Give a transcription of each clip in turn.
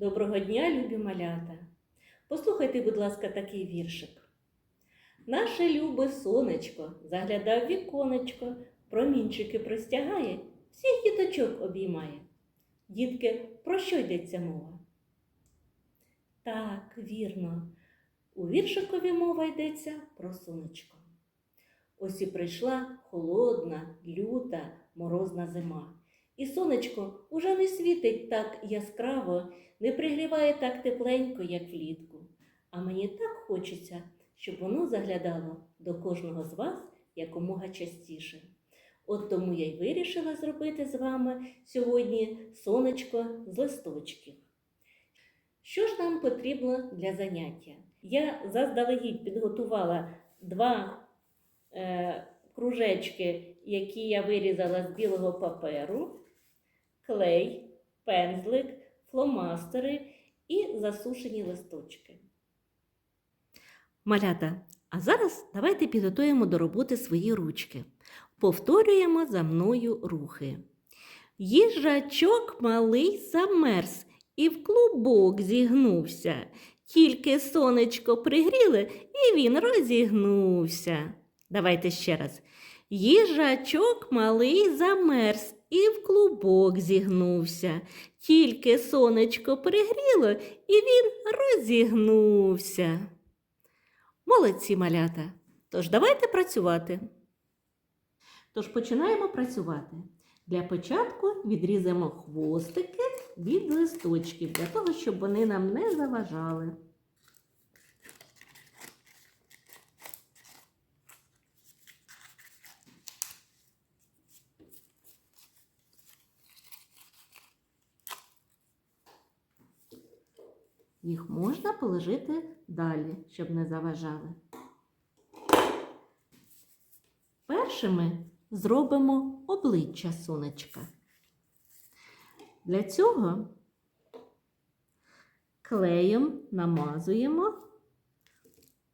Доброго дня, любі малята! Послухайте, будь ласка, такий віршик. Наше любе сонечко заглядав віконечко, промінчики простягає, всіх діточок обіймає. Дітки, про що йдеться мова? Так, вірно, у віршикові мова йдеться про сонечко. Ось і прийшла холодна, люта, морозна зима. І сонечко уже не світить так яскраво, не пригріває так тепленько, як влітку. А мені так хочеться, щоб воно заглядало до кожного з вас якомога частіше. От тому я й вирішила зробити з вами сьогодні сонечко з листочків. Що ж нам потрібно для заняття? Я заздалегідь підготувала два е, кружечки, які я вирізала з білого паперу, клей, пензлик, фломастери і засушені листочки. Малята, а зараз давайте підготуємо до роботи свої ручки. Повторюємо за мною рухи. Їжачок малий замерз і в клубок зігнувся. Тільки сонечко пригріли, і він розігнувся. Давайте ще раз. Їжачок малий замерз і в клубок зігнувся. Тільки сонечко пригріло, і він розігнувся. Молодці малята. Тож давайте працювати. Тож починаємо працювати. Для початку відрізаємо хвостики від листочків, для того, щоб вони нам не заважали. Їх можна положити далі, щоб не заважали. Першими зробимо обличчя сонечка. Для цього клеєм намазуємо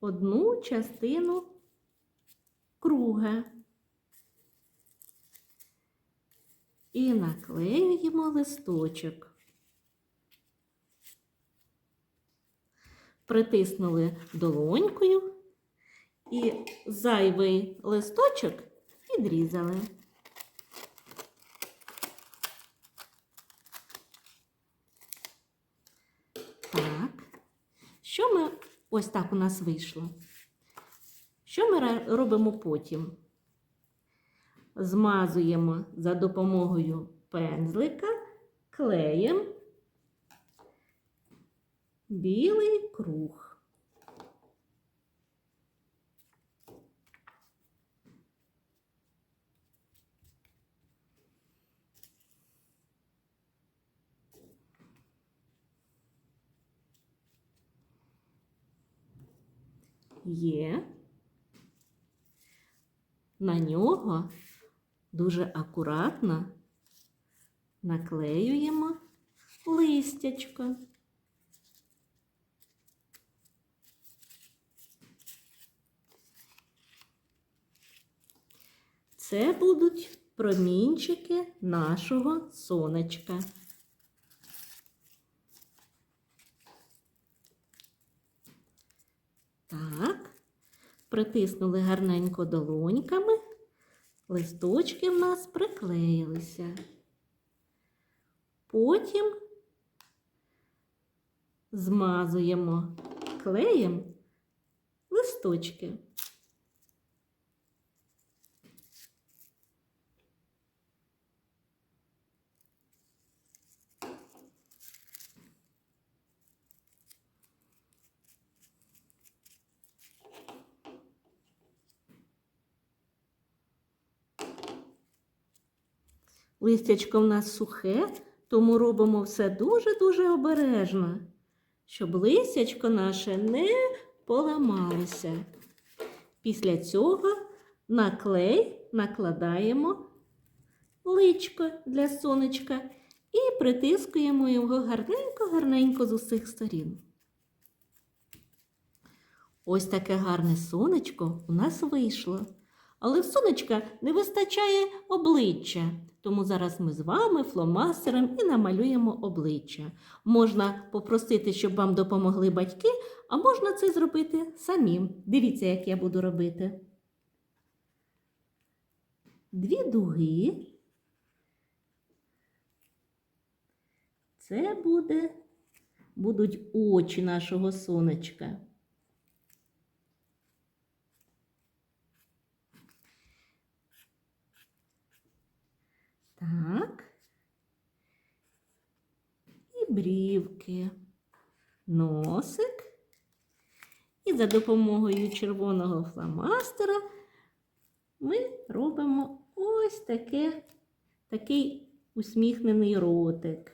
одну частину круга і наклеюємо листочок. Притиснули долонькою і зайвий листочок відрізали. Так. Що ми ось так у нас вийшло? Що ми робимо потім? Змазуємо за допомогою пензлика клеєм білий круг. Є. На нього дуже акуратно наклеюємо листячко. Це будуть промінчики нашого сонечка. Так, притиснули гарненько долоньками, листочки в нас приклеїлися. Потім змазуємо клеєм листочки. Листячко в нас сухе, тому робимо все дуже-дуже обережно, щоб листячко наше не поламалося. Після цього на клей накладаємо личко для сонечка і притискуємо його гарненько-гарненько з усіх сторін. Ось таке гарне сонечко у нас вийшло. Але в сонечка не вистачає обличчя. Тому зараз ми з вами фломастером і намалюємо обличчя. Можна попросити, щоб вам допомогли батьки, а можна це зробити самим. Дивіться, як я буду робити. Дві дуги. Це буде, будуть очі нашого сонечка. Так. І брівки, носик. І за допомогою червоного фломастера ми робимо ось таке, такий усміхнений ротик.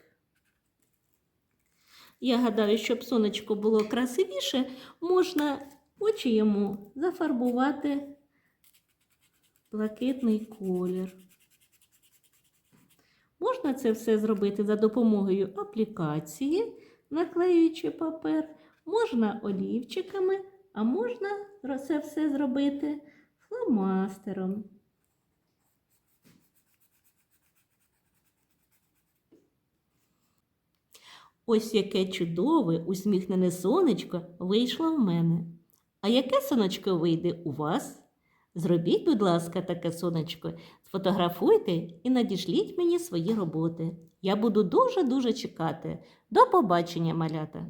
Я гадаю, щоб сонечко було красивіше, можна очі йому зафарбувати блакитний колір. Можна це все зробити за допомогою аплікації, наклеюючи папер, можна олівчиками, а можна це все зробити фломастером. Ось яке чудове усміхнене сонечко вийшло в мене. А яке сонечко вийде у вас? Зробіть, будь ласка, таке сонечко, сфотографуйте і надішліть мені свої роботи. Я буду дуже-дуже чекати. До побачення, малята!